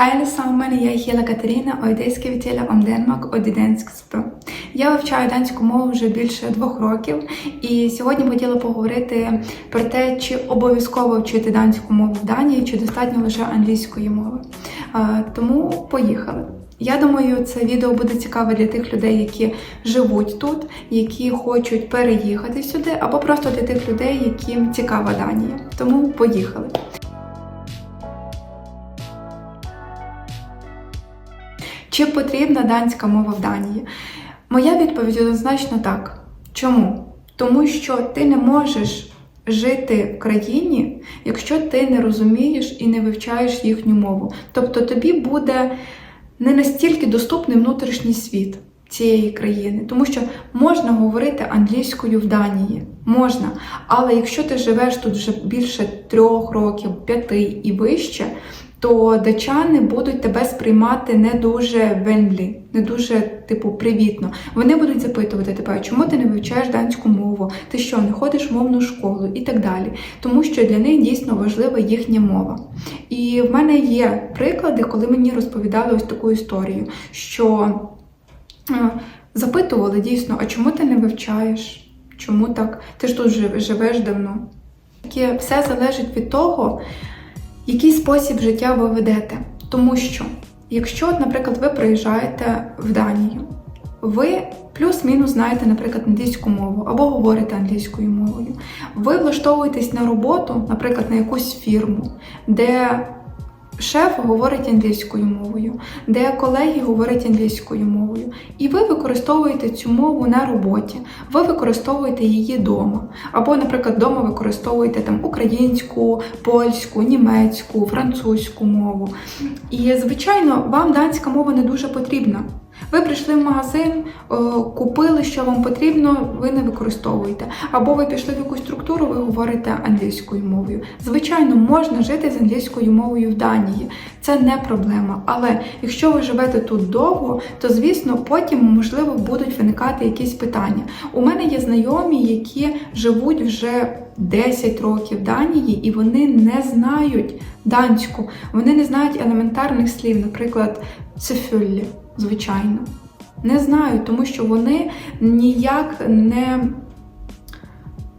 Alle sammen, jeg hedder Катерина, Danmark og det danske sprog. Я вивчаю данську мову вже більше двох років, і сьогодні хотіла поговорити про те, чи обов'язково вчити данську мову в Данії, чи достатньо лише англійської мови. Тому поїхали. Я думаю, це відео буде цікаве для тих людей, які живуть тут, які хочуть переїхати сюди, або просто для тих людей, яким цікава Данія. Тому поїхали. Чи потрібна данська мова в Данії? Моя відповідь однозначно так. Чому? Тому що ти не можеш жити в країні, якщо ти не розумієш і не вивчаєш їхню мову. Тобто тобі буде не настільки доступний внутрішній світ цієї країни, тому що можна говорити англійською в Данії, можна. Але якщо ти живеш тут вже більше трьох років, п'яти і вище, то дачани будуть тебе сприймати не дуже венлі, не дуже типу привітно. Вони будуть запитувати тебе, чому ти не вивчаєш данську мову, ти що, не ходиш в мовну школу і так далі. Тому що для них дійсно важлива їхня мова. І в мене є приклади, коли мені розповідали ось таку історію, що е, запитували дійсно, а чому ти не вивчаєш? Чому так? Ти ж тут живеш давно. Таке все залежить від того, який спосіб життя ви ведете. Тому що, якщо, наприклад, ви приїжджаєте в Данію, ви плюс-мінус знаєте, наприклад, англійську мову або говорите англійською мовою, ви влаштовуєтесь на роботу, наприклад, на якусь фірму, де шеф говорить англійською мовою, де колеги говорять англійською мовою, і ви використовуєте цю мову на роботі, ви використовуєте її вдома. Або, наприклад, вдома використовуєте там українську, польську, німецьку, французьку мову. І, звичайно, вам данська мова не дуже потрібна. Ви прийшли в магазин, е, купили, що вам потрібно, ви не використовуєте. Або ви пішли в якусь структуру, ви говорите англійською мовою. Звичайно, можна жити з англійською мовою в Данії. Це не проблема. Але якщо ви живете тут довго, то звісно потім можливо будуть виникати якісь питання. У мене є знайомі, які живуть вже 10 років в Данії, і вони не знають данську, вони не знають елементарних слів, наприклад, цифюллі, звичайно. Не знають, тому що вони ніяк не,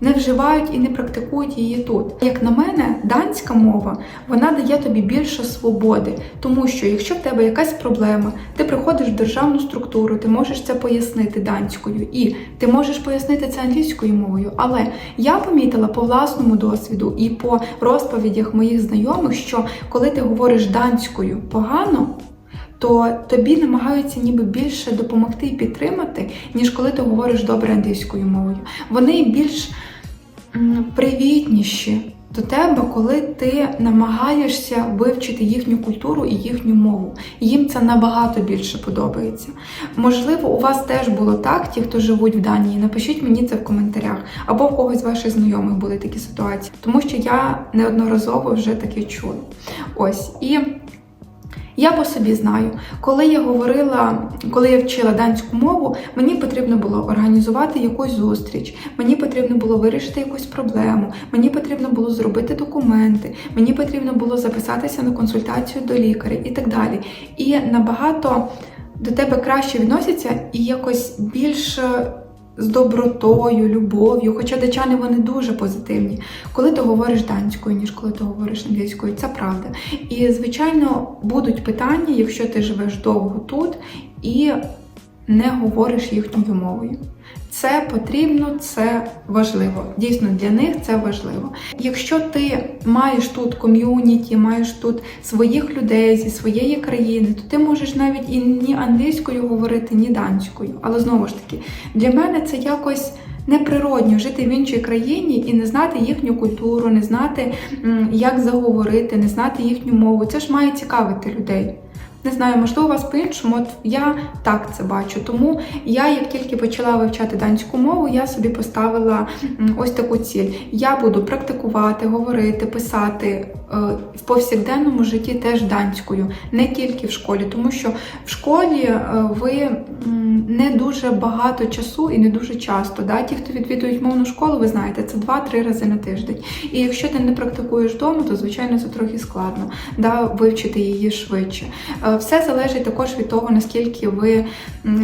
не вживають і не практикують її тут. Як на мене, данська мова вона дає тобі більше свободи, тому що якщо в тебе якась проблема, ти приходиш в державну структуру, ти можеш це пояснити данською, і ти можеш пояснити це англійською мовою. Але я помітила по власному досвіду і по розповідях моїх знайомих, що коли ти говориш данською погано, то тобі намагаються ніби більше допомогти і підтримати, ніж коли ти говориш добре англійською мовою. Вони більш привітніші до тебе, коли ти намагаєшся вивчити їхню культуру і їхню мову. Їм це набагато більше подобається. Можливо, у вас теж було так, ті, хто живуть в Данії. Напишіть мені це в коментарях, або в когось з ваших знайомих були такі ситуації, тому що я неодноразово вже таке чула. Ось і. Я по собі знаю, коли я говорила, коли я вчила данську мову, мені потрібно було організувати якусь зустріч, мені потрібно було вирішити якусь проблему, мені потрібно було зробити документи, мені потрібно було записатися на консультацію до лікаря і так далі. І набагато до тебе краще відносяться і якось більш з добротою, любов'ю, хоча дачани вони дуже позитивні, коли ти говориш данською, ніж коли ти говориш англійською, це правда. І, звичайно, будуть питання, якщо ти живеш довго тут і не говориш їхньою мовою. Це потрібно, це важливо. Дійсно, для них це важливо. Якщо ти маєш тут ком'юніті, маєш тут своїх людей зі своєї країни, то ти можеш навіть і ні англійською говорити, ні данською. Але знову ж таки, для мене це якось. Неприродньо жити в іншій країні і не знати їхню культуру, не знати, як заговорити, не знати їхню мову. Це ж має цікавити людей. Не знаю, можливо, у вас по-іншому. От я так це бачу. Тому я, як тільки почала вивчати данську мову, я собі поставила ось таку ціль. Я буду практикувати, говорити, писати е, в повсякденному житті теж данською, не тільки в школі, тому що в школі е, ви не дуже багато часу і не дуже часто. Да? Ті, хто відвідують мовну школу, ви знаєте, це 2-3 рази на тиждень. І якщо ти не практикуєш вдома, то звичайно це трохи складно да? вивчити її швидше. Е, Все залежить також від того, наскільки ви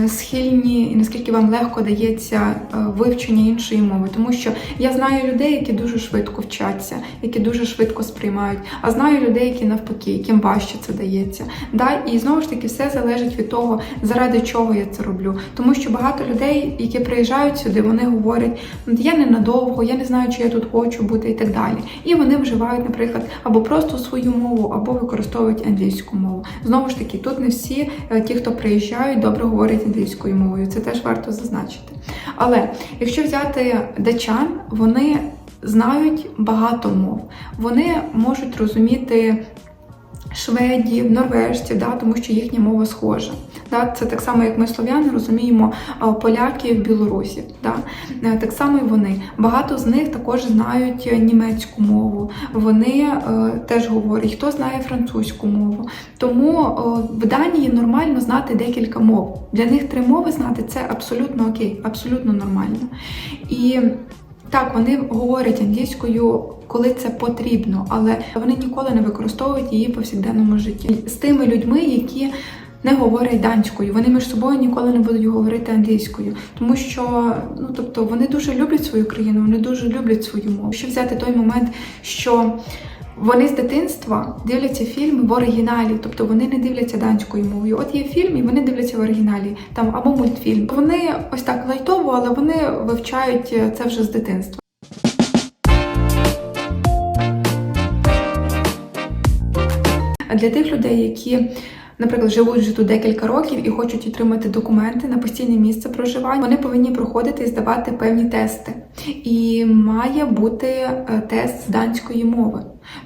схильні і наскільки вам легко дається е, вивчення іншої мови. Тому що я знаю людей, які дуже швидко вчаться, які дуже швидко сприймають, а знаю людей, які навпаки, яким важче це дається. Да? І знову ж таки, все залежить від того, заради чого я це роблю. Тому що багато людей, які приїжджають сюди, вони говорять, «Ну, я ненадовго, я не знаю, чи я тут хочу бути і так далі. І вони вживають, наприклад, або просто свою мову, або використовують англійську мову. Знову ж таки, тут не всі е, ті, хто приїжджають, добре говорять англійською мовою. Це теж варто зазначити. Але якщо взяти дачан, вони знають багато мов. Вони можуть розуміти шведів, норвежців, да, тому що їхня мова схожа. Да, це так само, як ми слов'яни розуміємо поляків, білорусів. Да. Е, Так само і вони. Багато з них також знають е, німецьку мову. Вони е, теж говорять, хто знає французьку мову. Тому е, в Данії нормально знати декілька мов. Для них три мови знати це абсолютно окей, абсолютно нормально. І так, вони говорять англійською, коли це потрібно, але вони ніколи не використовують її в повсякденному житті з тими людьми, які не говорять данською. Вони між собою ніколи не будуть говорити англійською, тому що ну тобто вони дуже люблять свою країну, вони дуже люблять свою мову. Що взяти той момент, що вони з дитинства дивляться фільми в оригіналі, тобто вони не дивляться данською мовою. От є фільм, і вони дивляться в оригіналі, там або мультфільм. Вони ось так лайтово, але вони вивчають це вже з дитинства. Для тих людей, які, наприклад, живуть вже тут декілька років і хочуть отримати документи на постійне місце проживання, вони повинні проходити і здавати певні тести. І має бути е, тест з данської мови.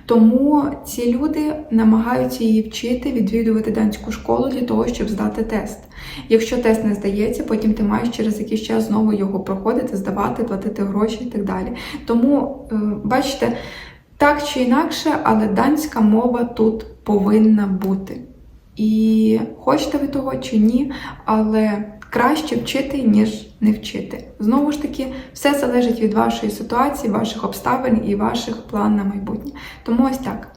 Тому ці люди намагаються її вчити, відвідувати данську школу для того, щоб здати тест. Якщо тест не здається, потім ти маєш через якийсь час знову його проходити, здавати, платити гроші і так далі. Тому, е, бачите, так чи інакше, але данська мова тут повинна бути. І хочете ви того чи ні, але краще вчити, ніж не вчити. Знову ж таки, все залежить від вашої ситуації, ваших обставин і ваших план на майбутнє. Тому ось так.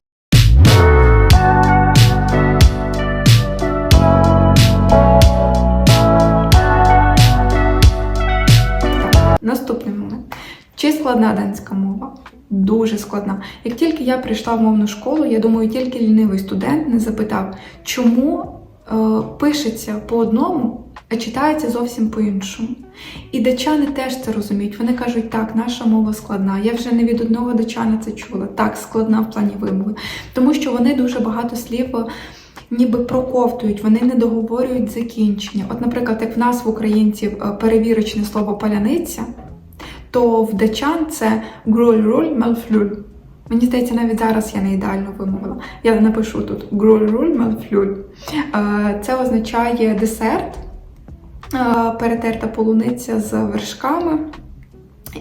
Наступний момент. Чи складна данська мова? Дуже складна. Як тільки я прийшла в мовну школу, я думаю, тільки лінивий студент не запитав, чому е, пишеться по одному, а читається зовсім по-іншому. І дачани теж це розуміють. Вони кажуть, так, наша мова складна. Я вже не від одного дачана це чула. Так, складна в плані вимови. Тому що вони дуже багато слів. е, Ніби проковтують, вони не договорюють закінчення. От, наприклад, як в нас в українців е, перевірочне слово паляниця, то в дачан це «груль-руль мальфлюль». Мені здається, навіть зараз я не ідеально вимовила. Я напишу тут «груль-руль малфлюль. Е, Це означає десерт, е, перетерта полуниця з вершками.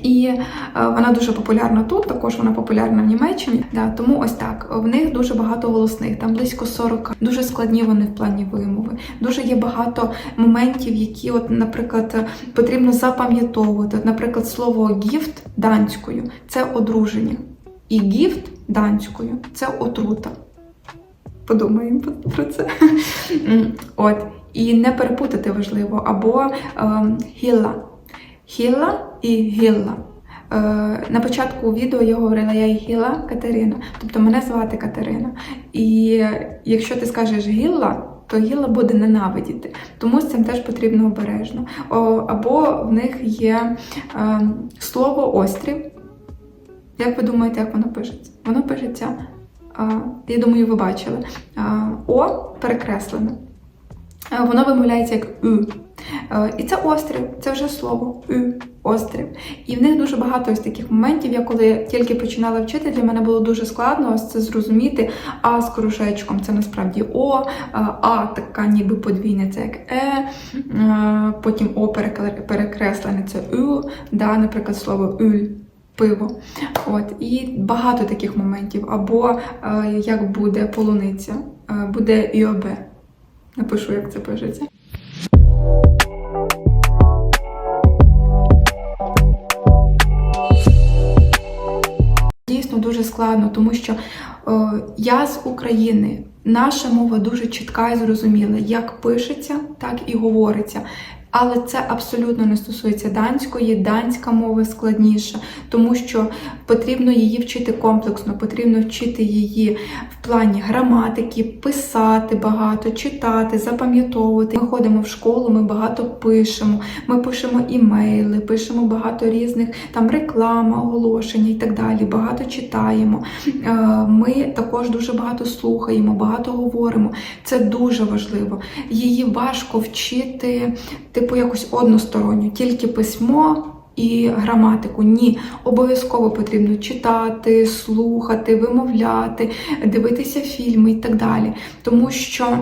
І е, вона дуже популярна тут, також вона популярна в Німеччині. Да, тому ось так. В них дуже багато голосних, там близько 40. Дуже складні вони в плані вимови. Дуже є багато моментів, які, от, наприклад, потрібно запам'ятовувати. Наприклад, слово гіфт данською це одруження. І гіфт данською це отрута. Подумаємо про це. От. І не перепутати важливо. Або ем, Гілла і гілла. Е, на початку відео я говорила, я і Гілла Катерина, тобто мене звати Катерина. І якщо ти скажеш Гілла, то Гілла буде ненавидіти. Тому з цим теж потрібно обережно. Або в них є е, слово острів. Як ви думаєте, як воно пишеться? Воно пишеться, е, я думаю, ви бачили. О перекреслене. Воно вимовляється як Ю. Е, І це острів, це вже слово «ю», острів. І в них дуже багато ось таких моментів. Я коли тільки починала вчити, для мене було дуже складно ось це зрозуміти. А з кружечком це насправді О, а, а така ніби подвійне, це як Е, е, потім О перекреслене це Ю, да, наприклад, слово Юль. Пиво. От, і багато таких моментів. Або е, як буде полуниця, е, буде ІОБ. Напишу, як це пишеться. Складно, тому що о, я з України. Наша мова дуже чітка і зрозуміла, як пишеться, так і говориться. Але це абсолютно не стосується данської. Данська мова складніша, тому що потрібно її вчити комплексно, потрібно вчити її в плані граматики, писати багато, читати, запам'ятовувати. Ми ходимо в школу, ми багато пишемо, ми пишемо імейли, пишемо багато різних там реклама, оголошення і так далі. Багато читаємо. Е, Ми також дуже багато слухаємо, багато говоримо. Це дуже важливо. Її важко вчити, типу, якусь односторонню, тільки письмо. І граматику ні, обов'язково потрібно читати, слухати, вимовляти, дивитися фільми і так далі. Тому що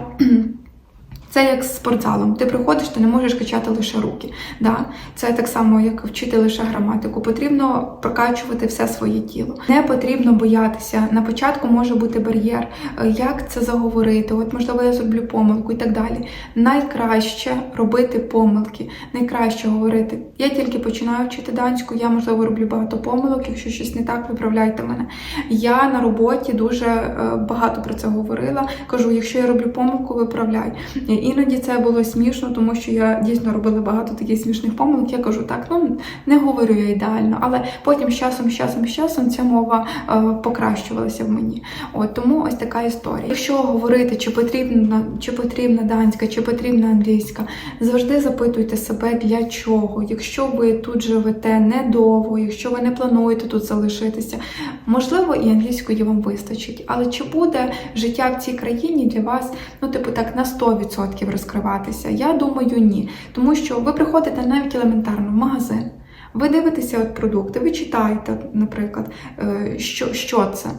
це як з спортзалом. Ти приходиш, ти не можеш качати лише руки. Да? Це так само, як вчити лише граматику. Потрібно прокачувати все своє тіло. Не потрібно боятися. На початку може бути бар'єр, е, як це заговорити. От можливо, я зроблю помилку і так далі. Найкраще робити помилки, найкраще говорити. Я тільки починаю вчити данську, я можливо роблю багато помилок. Якщо щось не так, виправляйте мене. Я на роботі дуже е, багато про це говорила. Кажу, якщо я роблю помилку, виправляй. Іноді це було смішно, тому що я дійсно робила багато таких смішних помилок. Я кажу, так, ну не говорю я ідеально, але потім з часом, з часом, з часом ця мова е, покращувалася в мені. От тому ось така історія. Якщо говорити, чи потрібна, чи потрібна данська, чи потрібна англійська, завжди запитуйте себе для чого. Якщо ви тут живете недовго, якщо ви не плануєте тут залишитися, можливо, і англійської вам вистачить. Але чи буде життя в цій країні для вас, ну типу так, на 100% розкриватися? Я думаю, ні. Тому що ви приходите навіть елементарно в магазин. Ви дивитеся от продукти, ви читаєте, наприклад, е, що, що це.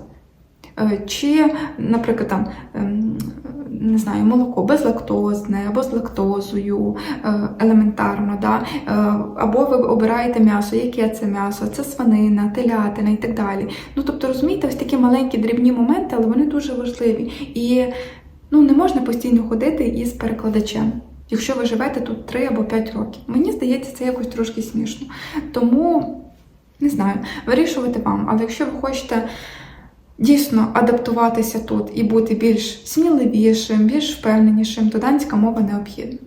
Е, Чи, наприклад, там ем, не знаю, молоко безлактозне або з лактозою е, елементарно, да? Або ви обираєте м'ясо, яке це м'ясо, це свинина, телятина і так далі. Ну тобто, розумієте, ось такі маленькі дрібні моменти, але вони дуже важливі. І ну, не можна постійно ходити із перекладачем. Якщо ви живете тут 3 або 5 років, мені здається, це якось трошки смішно. Тому не знаю, вирішувати вам. Але якщо ви хочете дійсно адаптуватися тут і бути більш сміливішим, більш впевненішим, то данська мова необхідна.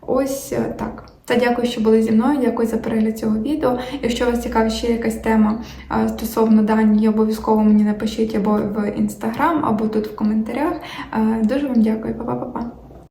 Ось е, так. Та дякую, що були зі мною. Дякую за перегляд цього відео. Якщо вас цікавить ще якась тема стосовно дані, обов'язково мені напишіть або в інстаграм, або тут в коментарях. Дуже вам дякую, Па-па-па-па.